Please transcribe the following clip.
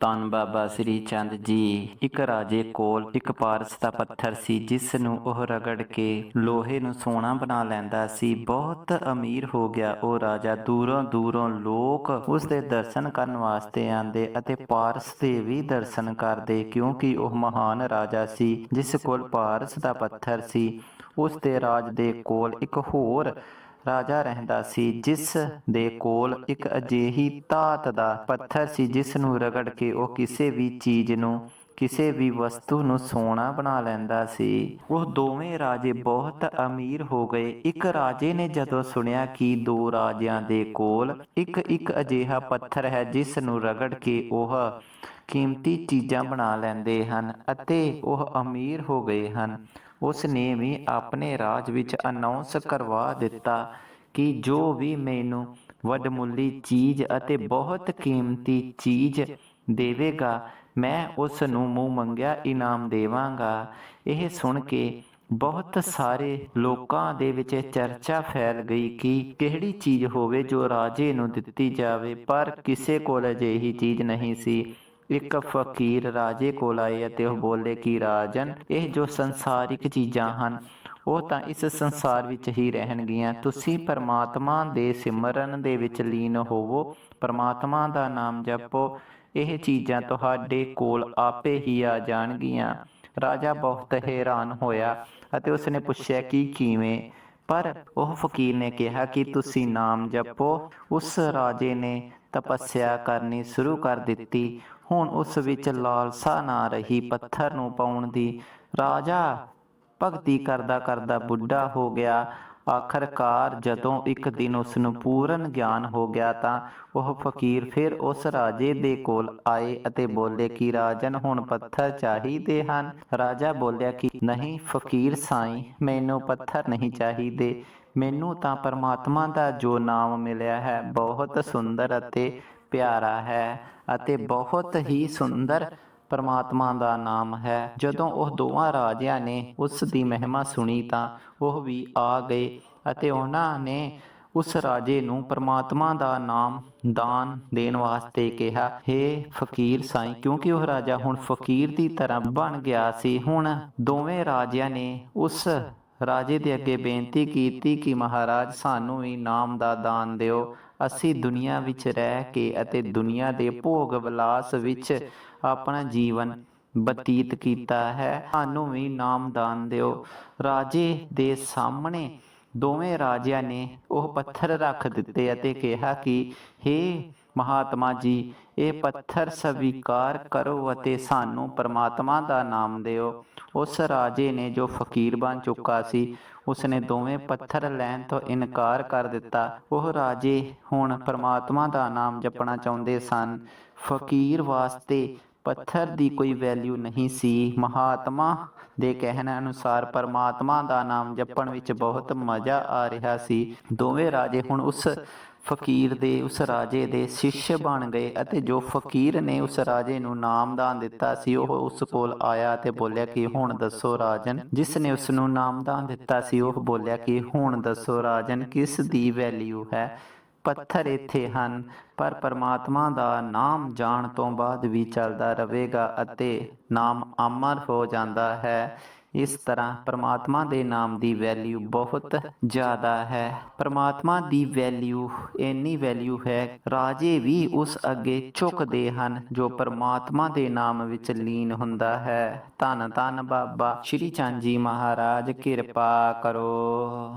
ਧੰਨ ਬਾਬਾ ਸ੍ਰੀ ਚੰਦ ਜੀ। ਇੱਕ ਰਾਜੇ ਕੋਲ ਇੱਕ ਪਾਰਸ ਦਾ ਪੱਥਰ ਸੀ, ਜਿਸ ਨੂੰ ਉਹ ਰਗੜ ਕੇ ਲੋਹੇ ਨੂੰ ਸੋਨਾ ਬਣਾ ਲੈਂਦਾ ਸੀ। ਬਹੁਤ ਅਮੀਰ ਹੋ ਗਿਆ ਉਹ ਰਾਜਾ। ਦੂਰੋਂ ਦੂਰੋਂ ਲੋਕ ਉਸ ਦੇ ਦਰਸ਼ਨ ਕਰਨ ਵਾਸਤੇ ਆਂਦੇ ਅਤੇ ਪਾਰਸ ਦੇ ਵੀ ਦਰਸ਼ਨ ਕਰਦੇ, ਕਿਉਂਕਿ ਉਹ ਮਹਾਨ ਰਾਜਾ ਸੀ, ਜਿਸ ਕੋਲ ਪਾਰਸ ਦਾ ਪੱਥਰ ਸੀ। ਉਸ ਦੇ ਰਾਜ ਦੇ ਕੋਲ ਇੱਕ ਹੋਰ ਰਾਜਾ ਰਹਿੰਦਾ ਸੀ, ਜਿਸ ਦੇ ਕੋਲ ਇੱਕ ਅਜਿਹੀ ਧਾਤ ਦਾ ਪੱਥਰ ਸੀ, ਜਿਸ ਨੂੰ ਰਗੜ ਕੇ ਉਹ ਕਿਸੇ ਵੀ ਚੀਜ਼ ਨੂੰ, ਕਿਸੇ ਵੀ ਵਸਤੂ ਨੂੰ ਸੋਨਾ ਬਣਾ ਲੈਂਦਾ ਸੀ। ਉਹ ਦੋਵੇਂ ਰਾਜੇ ਬਹੁਤ ਅਮੀਰ ਹੋ ਗਏ। ਇੱਕ ਰਾਜੇ ਨੇ ਜਦੋਂ ਸੁਣਿਆ ਕਿ ਦੋ ਰਾਜਿਆਂ ਦੇ ਕੋਲ ਇੱਕ ਇੱਕ ਅਜਿਹਾ ਪੱਥਰ ਹੈ, ਜਿਸ ਨੂੰ ਰਗੜ ਕੇ ਉਹ ਕੀਮਤੀ ਚੀਜ਼ਾਂ ਬਣਾ ਲੈਂਦੇ ਹਨ ਅਤੇ ਉਹ ਅਮੀਰ ਹੋ ਗਏ ਹਨ। ਉਸ ਨੇ ਵੀ ਆਪਣੇ ਰਾਜ ਵਿੱਚ ਅਨਾਉਂਸ ਕਰਵਾ ਦਿੱਤਾ ਕਿ ਜੋ ਵੀ ਮੈਨੂੰ ਵੱਡਮੁੱਲੀ ਚੀਜ਼ ਅਤੇ ਬਹੁਤ ਕੀਮਤੀ ਚੀਜ਼ ਦੇਵੇਗਾ, ਮੈਂ ਉਸ ਨੂੰ ਮੂੰਹ ਮੰਗਿਆ, ਇਨਾਮ ਦੇਵਾਂਗਾ। ਇਹ ਸੁਣ ਕੇ ਬਹੁਤ ਸਾਰੇ ਲੋਕਾਂ ਦੇ ਵਿੱਚ ਚਰਚਾ ਫੈਲ ਗਈ ਕਿ ਕਿਹੜੀ ਚੀਜ਼ ਹੋਵੇ ਜੋ ਰਾਜੇ ਨੂੰ ਦਿੱਤੀ ਜਾਵੇ, ਪਰ ਕਿਸੇ ਕੋਲ ਅਜਿਹੀ ਚੀਜ਼ ਨਹੀਂ ਸੀ। ਇੱਕ ਫਕੀਰ ਰਾਜੇ ਕੋਲ ਆਏ ਅਤੇ ਉਹ ਬੋਲੇ ਕਿ ਰਾਜਨ, ਇਹ ਜੋ ਸੰਸਾਰਿਕ ਚੀਜ਼ਾਂ ਹਨ, ਉਹ ਤਾਂ ਇਸ ਸੰਸਾਰ ਵਿੱਚ ਹੀ ਰਹਿਣਗੀਆਂ। ਤੁਸੀਂ ਪਰਮਾਤਮਾ ਦੇ ਸਿਮਰਨ ਦੇ ਵਿੱਚ ਲੀਨ ਹੋਵੋ, ਪਰਮਾਤਮਾ ਦਾ ਨਾਮ ਜਪੋ। ਇਹ ਚੀਜ਼ਾਂ ਤੁਹਾਡੇ ਕੋਲ ਆਪੇ ਹੀ ਆ ਜਾਣਗੀਆਂ। ਰਾਜਾ ਬਹੁਤ ਹੈਰਾਨ ਹੋਇਆ ਅਤੇ ਉਸਨੇ ਪੁੱਛਿਆ ਕਿ ਕਿਵੇਂ? ਪਰ ਉਹ ਫਕੀਰ ਨੇ ਕਿਹਾ ਕਿ ਤੁਸੀਂ ਨਾਮ ਜਪੋ। ਉਸ ਰਾਜੇ ਨੇ ਤਪੱਸਿਆ ਕਰਨੀ ਸ਼ੁਰੂ ਕਰ ਦਿੱਤੀ। ਹੁਣ ਉਸ ਵਿੱਚ ਲਾਲਸਾ ਨਾ ਰਹੀ ਪੱਥਰ ਨੂੰ ਪਾਉਣ ਦੀ। ਰਾਜਾ ਭਗਤੀ ਕਰਦਾ ਕਰਦਾ ਬੁੱਢਾ ਹੋ ਗਿਆ। ਆਖਰਕਾਰ ਜਦੋਂ ਇੱਕ ਦਿਨ ਉਸ ਨੂੰ ਪੂਰਨ ਗਿਆਨ ਹੋ ਗਿਆ ਤਾਂ ਉਹ ਫਕੀਰ ਫਿਰ ਉਸ ਰਾਜੇ ਦੇ ਕੋਲ ਆਏ ਅਤੇ ਬੋਲੇ ਕਿ, ਰਾਜਨ, ਹੁਣ ਪੱਥਰ ਚਾਹੀਦੇ ਹਨ। ਰਾਜਾ ਬੋਲਿਆ ਕਿ, ਨਹੀਂ ਫਕੀਰ ਸਾਈਂ, ਮੈਨੂੰ ਪੱਥਰ ਨਹੀਂ ਚਾਹੀਦੇ। ਮੈਨੂੰ ਤਾਂ ਪਰਮਾਤਮਾ ਦਾ ਜੋ ਨਾਮ ਮਿਲਿਆ ਹੈ, ਬਹੁਤ ਸੁੰਦਰ ਅਤੇ ਪਿਆਰਾ ਹੈ ਅਤੇ ਬਹੁਤ ਹੀ ਸੁੰਦਰ ਪਰਮਾਤਮਾ ਦਾ ਨਾਮ ਹੈ। ਜਦੋਂ ਉਹ ਦੋਵਾਂ ਰਾਜਿਆਂ ਨੇ ਉਸ ਦੀ ਮਹਿਮਾ ਸੁਣੀ ਤਾਂ ਉਹ ਵੀ ਆ ਗਏ ਅਤੇ ਉਹਨਾਂ ਨੇ ਉਸ ਰਾਜੇ ਨੂੰ ਪਰਮਾਤਮਾ ਦਾ ਨਾਮ ਦਾਨ ਦੇਣ ਵਾਸਤੇ ਕਿਹਾ। हे ਫਕੀਰ ਸਾਈਂ ਕਿਉਂਕਿ ਉਹ ਰਾਜਾ ਹੁਣ ਫਕੀਰ ਦੀ ਤਰ੍ਹਾਂ ਬਣ ਗਿਆ ਸੀ। ਹੁਣ ਦੋਵੇਂ ਰਾਜਿਆਂ ਨੇ ਉਸ ਰਾਜੇ ਦੇ ਅੱਗੇ ਬੇਨਤੀ ਕੀਤੀ ਕਿ ਮਹਾਰਾਜ ਸਾਨੂੰ ਵੀ ਨਾਮ ਦਾ ਦਾਨ ਦਿਓ। ਅਸੀਂ ਦੁਨੀਆ ਵਿੱਚ ਰਹਿ ਕੇ ਅਤੇ ਦੁਨੀਆ ਦੇ ਭੋਗ ਵਿਲਾਸ ਵਿੱਚ ਆਪਣਾ ਜੀਵਨ ਬਤੀਤ ਕੀਤਾ ਹੈ, ਸਾਨੂੰ ਵੀ ਨਾਮ ਦਾਨ ਦਿਓ। ਰਾਜੇ ਦੇ ਸਾਹਮਣੇ ਦੋਵੇਂ ਰਾਜਿਆਂ ਨੇ ਉਹ ਪੱਥਰ ਰੱਖ ਦਿੱਤੇ ਅਤੇ ਕਿਹਾ ਕਿ हे ਮਹਾਤਮਾ ਜੀ, ਇਹ ਪੱਥਰ ਸਵੀਕਾਰ ਕਰੋ ਅਤੇ ਸਾਨੂੰ ਪਰਮਾਤਮਾ ਦਾ ਨਾਮ ਦਿਓ। ਉਸ ਰਾਜੇ ਨੇ ਜੋ ਫਕੀਰ ਬਣ ਚੁੱਕਾ ਸੀ, ਉਸਨੇ ਦੋਵੇਂ ਪੱਥਰ ਲੈਣ ਤੋਂ ਇਨਕਾਰ ਕਰ ਦਿੱਤਾ। ਉਹ ਰਾਜੇ ਹੁਣ ਪਰਮਾਤਮਾ ਦਾ ਨਾਮ ਜਪਣਾ ਚਾਹੁੰਦੇ ਸਨ। ਫਕੀਰ ਵਾਸਤੇ ਪੱਥਰ ਦੀ ਕੋਈ ਵੈਲਿਊ ਨਹੀਂ ਸੀ। ਮਹਾਤਮਾ ਦੇ ਕਹਿਣ ਅਨੁਸਾਰ ਪਰਮਾਤਮਾ ਦਾ ਨਾਮ ਜਪਣ ਵਿੱਚ ਬਹੁਤ ਮਜ਼ਾ ਆ ਰਿਹਾ ਸੀ। ਦੋਵੇਂ ਰਾਜੇ ਹੁਣ ਉਸ ਫਕੀਰ ਦੇ ਉਸ ਰਾਜੇ ਦੇ ਸਿੱਸ਼ ਬਣ ਗਏ ਅਤੇ ਜੋ ਫਕੀਰ ਨੇ ਉਸ ਰਾਜੇ ਨੂੰ ਨਾਮਦਾਨ ਦਿੱਤਾ ਸੀ, ਉਹ ਉਸ ਕੋਲ ਆਇਆ ਤੇ ਬੋਲਿਆ ਕਿ, ਹੁਣ ਦੱਸੋ ਰਾਜਨ। ਜਿਸ ਨੇ ਉਸ ਨੂੰ ਨਾਮਦਾਨ ਦਿੱਤਾ ਸੀ, ਉਹ ਬੋਲਿਆ ਕਿ, ਹੁਣ ਦੱਸੋ ਰਾਜਨ, ਕਿਸ ਦੀ ਵੈਲਿਊ ਹੈ? ਪੱਥਰ ਇੱਥੇ ਹਨ, ਪਰ ਪਰਮਾਤਮਾ ਦਾ ਨਾਮ ਜਾਣ ਤੋਂ ਬਾਅਦ ਵੀ ਚੱਲਦਾ ਰਹੇਗਾ ਅਤੇ ਨਾਮ ਅਮਰ ਹੋ ਜਾਂਦਾ ਹੈ। ਇਸ ਤਰ੍ਹਾਂ ਪ੍ਰਮਾਤਮਾ ਦੇ ਨਾਮ ਦੀ ਵੈਲਿਊ ਬਹੁਤ ਜ਼ਿਆਦਾ ਹੈ। ਪ੍ਰਮਾਤਮਾ ਦੀ ਵੈਲਿਊ ਇੰਨੀ ਵੈਲਿਊ ਹੈ, ਰਾਜੇ ਵੀ ਉਸ ਅੱਗੇ ਝੁਕਦੇ ਹਨ ਜੋ ਪ੍ਰਮਾਤਮਾ ਦੇ ਨਾਮ ਵਿੱਚ ਲੀਨ ਹੁੰਦਾ ਹੈ। ਧੰਨ ਧੰਨ ਬਾਬਾ ਸ਼੍ਰੀ ਚੰਦ ਜੀ ਮਹਾਰਾਜ, ਕਿਰਪਾ ਕਰੋ।